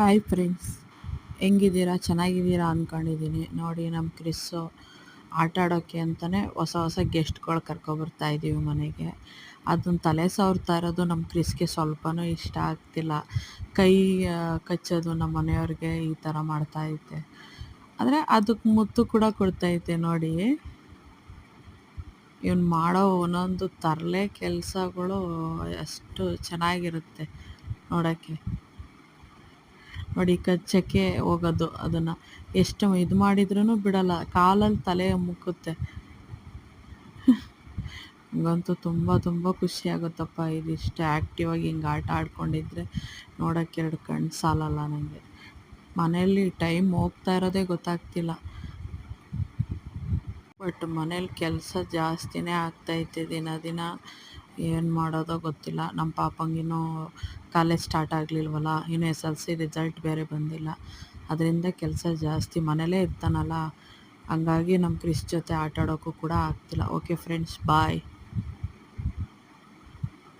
Hi friends ಹೆಂಗಿದ್ದೀರಾ? ಚೆನ್ನಾಗಿದ್ದೀರಾ ಅಂದ್ಕೊಂಡಿದ್ದೀನಿ ನೋಡಿ ನಮ್ಮ ಕ್ರಿಸ್ಸು ಆಟ ಆಡೋಕ್ಕೆ ಅಂತಲೇ ಹೊಸ ಹೊಸ ಗೆಸ್ಟ್ಗಳು ಕರ್ಕೊಬರ್ತಾ ಇದ್ದೀವಿ ಮನೆಗೆ. ಅದನ್ನ ತಲೆ ಸವರ್ತಾ ಇರೋದು ನಮ್ಮ ಕ್ರಿಸ್ಗೆ ಸ್ವಲ್ಪನೂ ಇಷ್ಟ ಆಗ್ತಿಲ್ಲ. ಕೈ ಕಚ್ಚೋದು ನಮ್ಮ ಮನೆಯವ್ರಿಗೆ ಈ ಥರ ಮಾಡ್ತಾ ಐತೆ ಆದರೆ ಅದಕ್ಕೆ ಮುತ್ತು ಕೂಡ ಕೊಡ್ತೈತೆ ನೋಡಿ. ಇವನು ಮಾಡೋ ಒಂದೊಂದು ತರಲೆ ಕೆಲಸಗಳು ಅಷ್ಟು ಚೆನ್ನಾಗಿರುತ್ತೆ ನೋಡೋಕ್ಕೆ ನೋಡಿ, ಕಚ್ಚಕ್ಕೆ ಹೋಗೋದು ಅದನ್ನು. ಎಷ್ಟು ಇದು ಮಾಡಿದ್ರೂ ಬಿಡಲ್ಲ ಕಾಲಲ್ಲಿ ತಲೆ ಮುಕ್ಕುತ್ತೆ. ನಂಗಂತೂ ತುಂಬ ತುಂಬ ಖುಷಿ ಆಗುತ್ತಪ್ಪ ಇದಿಷ್ಟು ಆ್ಯಕ್ಟಿವ್ ಆಗಿ ಹಿಂಗೆ ಆಟ ಆಡ್ಕೊಂಡಿದ್ರೆ ನೋಡೋಕ್ಕೆ ಎರಡು ಕಣ್ಣು ಸಾಲಲ್ಲ ನನಗೆ ಮನೆಯಲ್ಲಿ ಟೈಮ್ ಹೋಗ್ತಾ ಇರೋದೇ ಗೊತ್ತಾಗ್ತಿಲ್ಲ. ಬಟ್ ಮನೇಲಿ ಕೆಲಸ ಜಾಸ್ತಿನೇ ಆಗ್ತೈತೆ ದಿನ ದಿನ. ಏನು ಮಾಡೋದೋ ಗೊತ್ತಿಲ್ಲ. ನಮ್ಮ ಪಾಪಂಗಿನ್ನೂ ಕಾಲೇಜ್ ಸ್ಟಾರ್ಟ್ ಆಗಲಿಲ್ವಲ್ಲ, ಇನ್ನು ಎಸ್ ಎಲ್ ಸಿ ರಿಸಲ್ಟ್ ಬೇರೆ ಬಂದಿಲ್ಲ. ಅದರಿಂದ ಕೆಲಸ ಜಾಸ್ತಿ ಮನೇಲೇ ಇರ್ತಾನಲ್ಲ, ಹಂಗಾಗಿ ನಮ್ಮ ಕ್ರಿಸ್ ಜೊತೆ ಆಟಾಡೋಕ್ಕೂ ಕೂಡ ಆಗ್ತಿಲ್ಲ. Okay friends bye